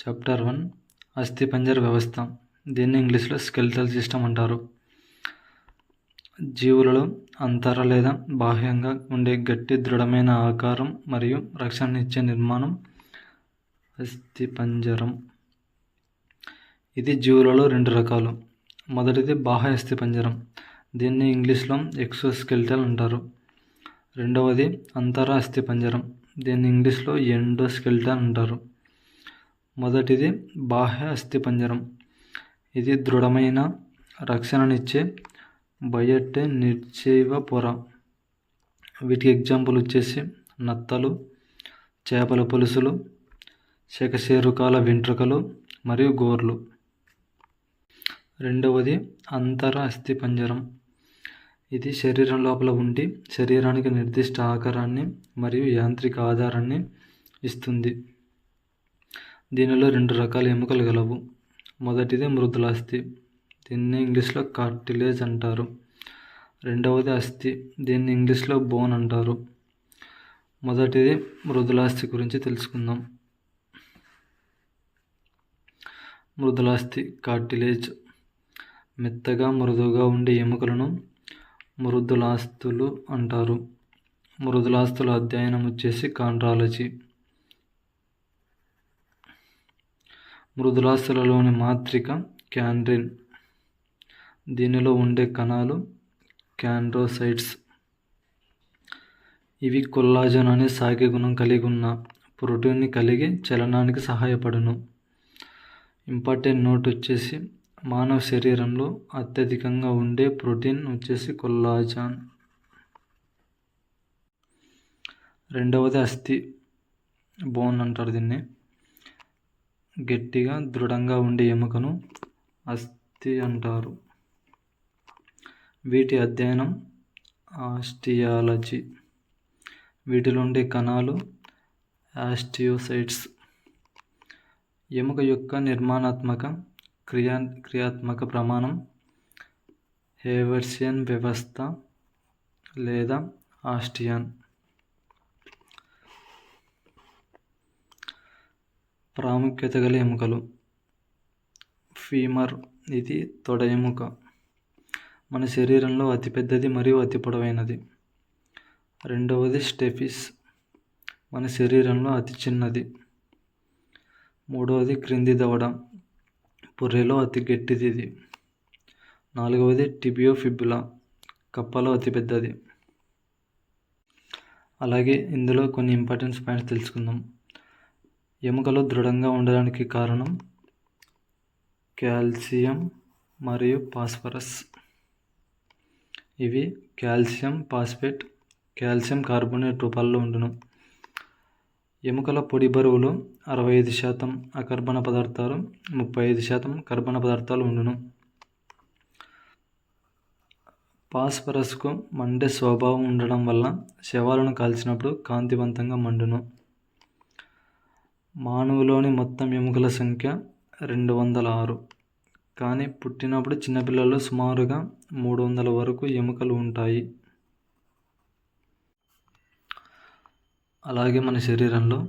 Chapter one అస్థిపంజర వ్యవస్థ దీన్ని ఇంగ్లీష్లో స్కెల్టల్ సిస్టమ్ అంటారు. జీవులలో అంతర లేదా బాహ్యంగా ఉండే గట్టి దృఢమైన ఆకారం మరియు రక్షణ ఇచ్చే నిర్మాణం అస్థిపంజరం ఇది జీవులలో రెండు రకాలు. మొదటిది బాహ్య అస్థిపంజరం దీన్ని ఇంగ్లీష్లో ఎక్సోస్కెల్టల్ అంటారు. రెండవది అంతర అస్థిపంజరం దీన్ని ఇంగ్లీష్లో ఎండోస్కెల్టన్ అంటారు. మొదటిది బాహ్య అస్థిపంజరం ఇది దృఢమైన రక్షణనిచ్చే బయట నిర్జీవ పొర. వీటికి ఎగ్జాంపుల్ వచ్చేసి నత్తలు చేపల పులుసులు శకశేరుకాల వెంట్రుకలు మరియు గోర్లు. రెండవది అంతర అస్థిపంజరం ఇది శరీరం లోపల ఉండి శరీరానికి నిర్దిష్ట ఆకారాన్ని మరియు యాంత్రిక ఆధారాన్ని ఇస్తుంది. దీనిలో రెండు రకాల ఎముకలు గలవు. మొదటిది మృదులాస్థి దీన్ని ఇంగ్లీష్లో కార్టిలేజ్ అంటారు. రెండవది అస్థి. దీన్ని ఇంగ్లీష్లో బోన్ అంటారు. మొదటిది మృదులాస్థి గురించి తెలుసుకుందాం. మృదులాస్థి కార్టిలేజ్. మెత్తగా మృదువుగా ఉండే ఎముకలను మృదులాస్తులు అంటారు. మృదులాస్తుల అధ్యయనం వచ్చేసి కాండ్రాలజీ. మృదులాస్తులలోని మాత్రిక క్యాండ్రిన్. దీనిలో ఉండే కణాలు క్యాండ్రోసైట్స్. ఇవి కొల్లాజన్ అనే సాగే గుణం కలిగి ఉన్న ప్రోటీన్ని కలిగి చలనానికి సహాయపడును. ఇంపార్టెంట్ నోట్ వచ్చేసి మానవ శరీరంలో అత్యధికంగా ఉండే ప్రోటీన్ వచ్చేసి కొల్లాజాన్. రెండవది అస్థి బోన్ అంటారు దీన్ని. గట్టిగా దృఢంగా ఉండే ఎముకను అస్థి అంటారు. వీటి అధ్యయనం ఆస్టియాలజీ. వీటిలో ఉండే కణాలు ఆస్టియోసైట్స్. ఎముక యొక్క నిర్మాణాత్మక క్రియా క్రియాత్మక ప్రమాణం హేవర్సియన్ వ్యవస్థ లేదా ఆస్టియాన్. ప్రాముఖ్యత గల ఎముకలు. ఫీమర్ ఇది తొడ ఎముక. మన శరీరంలో అతిపెద్దది మరియు అతి పొడవైనది. రెండవది స్టెఫిస్. మన శరీరంలో అతి చిన్నది. మూడవది క్రింది దవడ. పుర్రెలో అతి గట్టిది ఇది. నాలుగవది టిబియో ఫిబ్బులా కప్పలో అతిపెద్దది అలాగే ఇందులో కొన్ని ఇంపార్టెన్స్ పాయింట్స్ తెలుసుకుందాం. ఎముకలు దృఢంగా ఉండడానికి కారణం కాల్షియం మరియు ఫాస్ఫరస్. ఇవి కాల్షియం ఫాస్ఫేట్ కాల్షియం కార్బోనేట్ రూపాల్లో ఉండును. ఎముకల పొడి బరువులో అరవై ఐదు శాతం అకర్బన పదార్థాలు ముప్పై ఐదు శాతం కర్బన పదార్థాలు ఉండును. పాస్పరస్కు మండే స్వభావం ఉండడం వల్ల శవాలను కాల్చినప్పుడు కాంతివంతంగా మండును. మానవులోని మొత్తం ఎముకల సంఖ్య రెండు వందల ఆరు. కానీ పుట్టినప్పుడు చిన్నపిల్లల్లో సుమారుగా మూడు వందల వరకు ఎముకలు ఉంటాయి. అలాగే మన శరీరంలో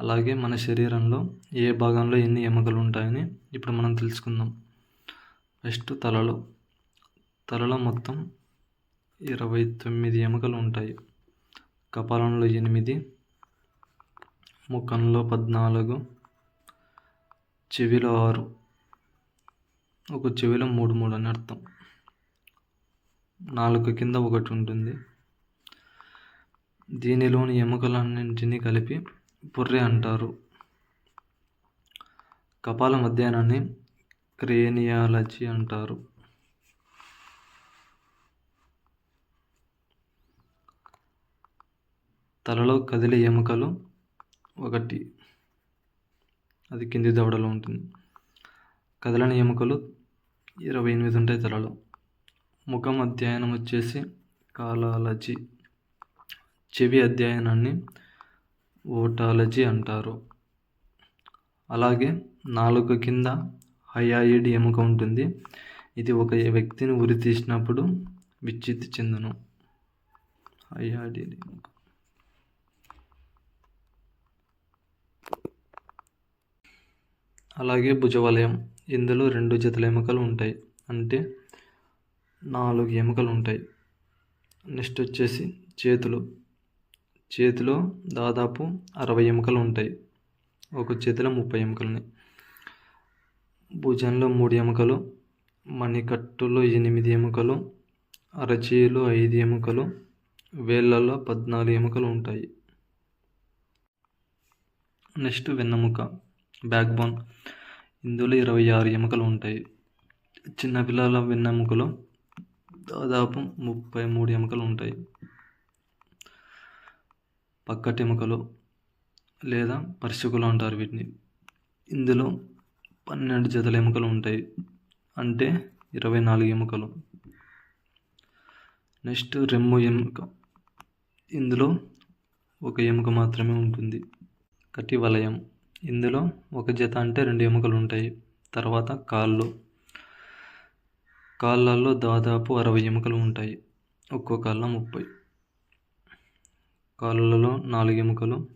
అలాగే మన శరీరంలో ఏ భాగంలో ఎన్ని ఎముకలు ఉంటాయని ఇప్పుడు మనం తెలుసుకుందాం. ఫస్ట్ తలలో తలలో మొత్తం ఇరవై తొమ్మిది ఎముకలు ఉంటాయి. కపాలంలో ఎనిమిది ముఖంలో పద్నాలుగు చెవిలో ఆరు. ఒక చెవిలో మూడు మూడు అని అర్థం. నాలుగు కింద ఒకటి ఉంటుంది. దీనిలోని ఎముకలన్నింటినీ కలిపి పుర్రె అంటారు. కపాల మధ్యాహ్నాన్ని క్రేనియాలజీ అంటారు. తలలో కదిలే ఎముకలు ఒకటి. అది కింది దవడలో ఉంటుంది. కదలని ఎముకలు ఇరవై ఎనిమిది ఉంటాయి తలలో. ముఖం అధ్యయనం వచ్చేసి కాలాలజీ. చెవి అధ్యయనాన్ని ఓటాలజీ అంటారు. అలాగే నాలుగు కింద హయాయిడ్ ఎముక ఉంటుంది. ఇది ఒక వ్యక్తిని ఉరి తీసినప్పుడు విచ్ఛిత్తి చెందును. ఎముక. అలాగే భుజవలయం. ఇందులో రెండు జతల ఎముకలు ఉంటాయి. అంటే నాలుగు ఎముకలు ఉంటాయి. నెక్స్ట్ వచ్చేసి చేతులు. చేతిలో దాదాపు అరవై ఎముకలు ఉంటాయి. ఒక చేతిలో ముప్పై ఎముకలని. భుజంలో మూడు ఎముకలు మణికట్టులో ఎనిమిది ఎముకలు అరచేయిలో ఐదు ఎముకలు వేళ్ళలో పద్నాలుగు ఎముకలు ఉంటాయి. నెక్స్ట్ వెన్నెముక బ్యాక్ బోన్. ఇందులో ఇరవై ఆరు ఎముకలు ఉంటాయి. చిన్నపిల్లల వెన్నెముకలో దాదాపు ముప్పై మూడు ఎముకలు ఉంటాయి. పక్కటి ఎముకలు లేదా పరిశుకులు అంటారు వీటిని. ఇందులో పన్నెండు జతల ఎముకలు ఉంటాయి. అంటే ఇరవై నాలుగు ఎముకలు. నెక్స్ట్ రెమ్ము ఎముక. ఇందులో ఒక ఎముక మాత్రమే ఉంటుంది. కటి వలయం ఇందులో ఒక జత అంటే రెండు ఎముకలు ఉంటాయి. తర్వాత కాళ్ళు. కాళ్ళల్లో దాదాపు అరవై ఎముకలు ఉంటాయి. ఒక్కో కాళ్ళ ముప్పై. కాళ్ళలో నాలుగు ఎముకలు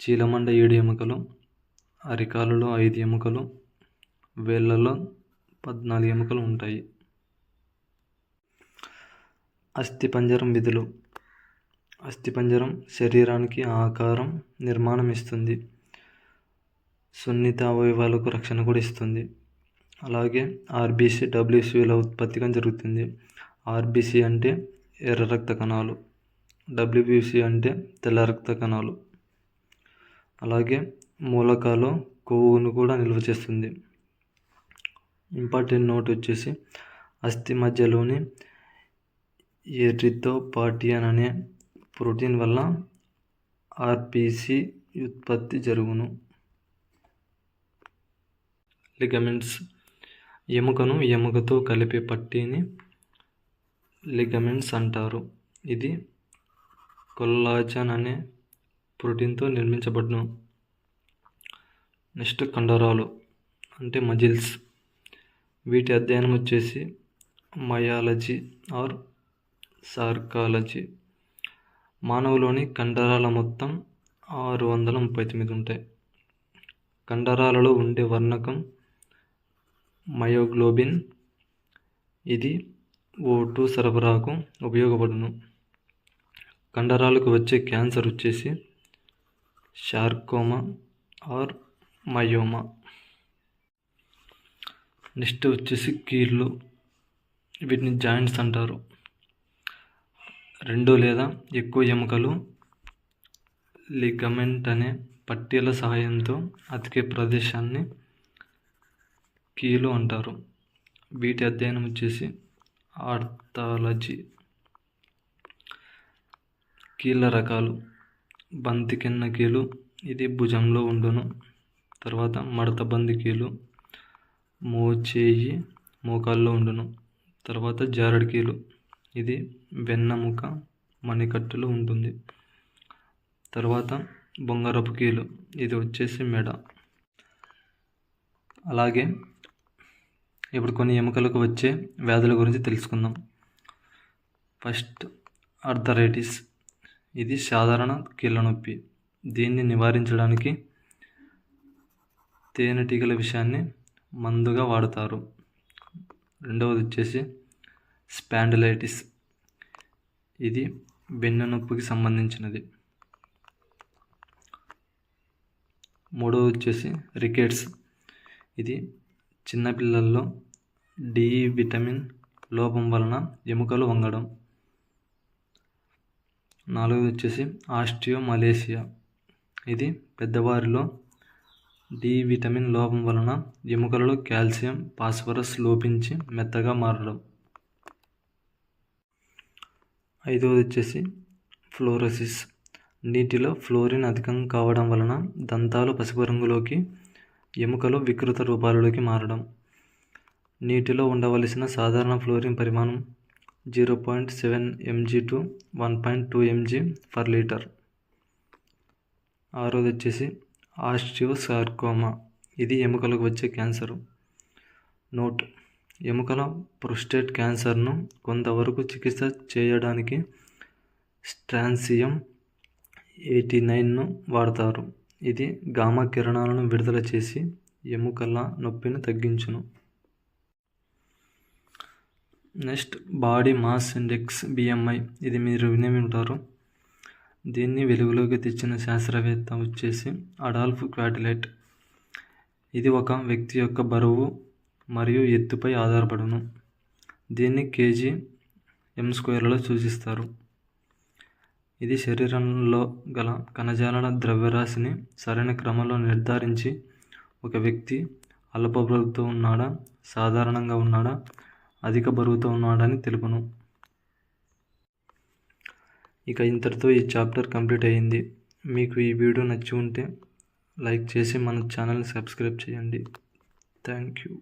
చీలమండ ఏడు ఎముకలు అరికాలలో ఐదు ఎముకలు వేళ్ళలో పద్నాలుగు ఎముకలు ఉంటాయి. అస్థిపంజరం విధులు. అస్థిపంజరం శరీరానికి ఆకారం నిర్మాణం ఇస్తుంది. సున్నిత అవయవాలకు రక్షణ కూడా ఇస్తుంది. అలాగే ఆర్బీసీ డబ్ల్యూసీల ఉత్పత్తి కానీ జరుగుతుంది. ఆర్బీసీ అంటే ఎర్ర రక్త కణాలు. డబ్ల్యూబీసీ అంటే తెల్ల రక్త కణాలు. అలాగే మూలకాలు కొవ్వును కూడా నిల్వ చేస్తుంది. ఇంపార్టెంట్ నోట్ వచ్చేసి అస్థి మధ్యలోని ఎరిథోపాటియన్ అనే ప్రోటీన్ వల్ల ఆర్పిసి ఉత్పత్తి జరుగును. లిగమెంట్స్ ఎముకను ఎముకతో కలిపే పట్టీని లిగమెంట్స్ అంటారు. ఇది కొల్లాజన్ అనే ప్రోటీన్తో నిర్మించబడును. నెక్స్ట్ కండరాలు అంటే మజిల్స్. వీటి అధ్యయనం వచ్చేసి మయాలజీ ఆర్ సార్కాలజీ. మానవులోని కండరాల మొత్తం ఆరు వందల ముప్పై తొమ్మిది ఉంటాయి. కండరాలలో ఉండే వర్ణకం మయోగ్లోబిన్. ఇది ఓ టూ సరఫరాకు ఉపయోగపడును. కండరాలకు వచ్చే క్యాన్సర్ వచ్చేసి షార్కోమా ఆర్ మయోమా. నెక్స్ట్ వచ్చేసి కీళ్ళు వీటిని జాయింట్స్ అంటారు. రెండు లేదా ఎక్కువ ఎముకలు లిగమెంట్ అనే పట్టీల సహాయంతో అతికే ప్రదేశాన్ని కీలు అంటారు. వీటి అధ్యయనం వచ్చేసి ఆర్థాలజీ. కీళ్ళ రకాలు. బంతికెన్న కీలు. ఇది భుజంలో ఉండును. తర్వాత మడత బంది కీలు. మోచేయి మోకాల్లో ఉండును. తర్వాత జారడి కీలు. ఇది వెన్నెముక మణికట్టులో ఉంటుంది. తర్వాత బొంగరపు కీలు. ఇది వచ్చేసి మెడ. అలాగే ఇప్పుడు కొన్ని ఎముకలకు వచ్చే వ్యాధుల గురించి తెలుసుకుందాం. ఫస్ట్ అర్థరైటిస్ ఇది సాధారణ కీళ్ళ నొప్పి. దీన్ని నివారించడానికి తేనెటీగల విషయాన్ని మందుగా వాడతారు. రెండవది వచ్చేసి స్పాండిలైటిస్. ఇది వెన్నునొప్పికి సంబంధించినది. మూడవది వచ్చేసి రికెట్స్. ఇది చిన్నపిల్లల్లో డి విటమిన్ లోపం వలన ఎముకలు వంగడం. నాలుగవది వచ్చేసి ఆస్టియో మలేసియా ఇది పెద్దవారిలో డి విటమిన్ లోపం వలన ఎముకలలో కాల్షియం ఫాస్ఫరస్ లోపించి మెత్తగా మారడం. ఐదవది వచ్చేసి ఫ్లోరోసిస్. నీటిలో ఫ్లోరిన్ అధికం కావడం వలన దంతాలు పసుపు రంగులోకి ఎముకలు వికృత రూపాలలోకి మారడం. నీటిలో ఉండవలసిన సాధారణ ఫ్లోరిన్ పరిమాణం zero point seven M G to one point two M G per litre. ఆరోది వచ్చేసి ఆస్టియోసార్కోమా. ఇది ఎముకలకు వచ్చే క్యాన్సరు. నోట్. ఎముకల ప్రోస్టేట్ క్యాన్సర్ను కొంతవరకు చికిత్స చేయడానికి స్ట్రాన్సియం ఎయిటీ నైన్ను వాడతారు. ఇది గామా కిరణాలను విడుదల చేసి ఎముకల నొప్పిని తగ్గించును. Next body mass index BMI ఇది మీరు వినే ఉంటారు? దీన్ని వెలుగులోకి తెచ్చిన శాస్త్రవేత్త వచ్చేసి అడాల్ఫ్ క్వాటిలైట్. ఇది ఒక వ్యక్తి యొక్క బరువు మరియు ఎత్తుపై ఆధారపడును. దీన్ని కేజీ ఎం స్క్వేర్లలో సూచిస్తారు. ఇది శరీరంలో గల కణజాలాల ద్రవ్యరాశిని సరైన క్రమంలో నిర్ధారించి ఒక వ్యక్తి అల్ప బరువుతో ఉన్నాడా సాధారణంగా ఉన్నాడా అధిక బరువుతో ఉన్నాడని తెలుపును. ఇక ఇంతటితో ఈ చాప్టర్ కంప్లీట్ అయ్యింది మీకు ఈ వీడియో నచ్చి ఉంటే లైక్ చేసి మన ఛానల్ని సబ్స్క్రైబ్ చేయండి. Thank you.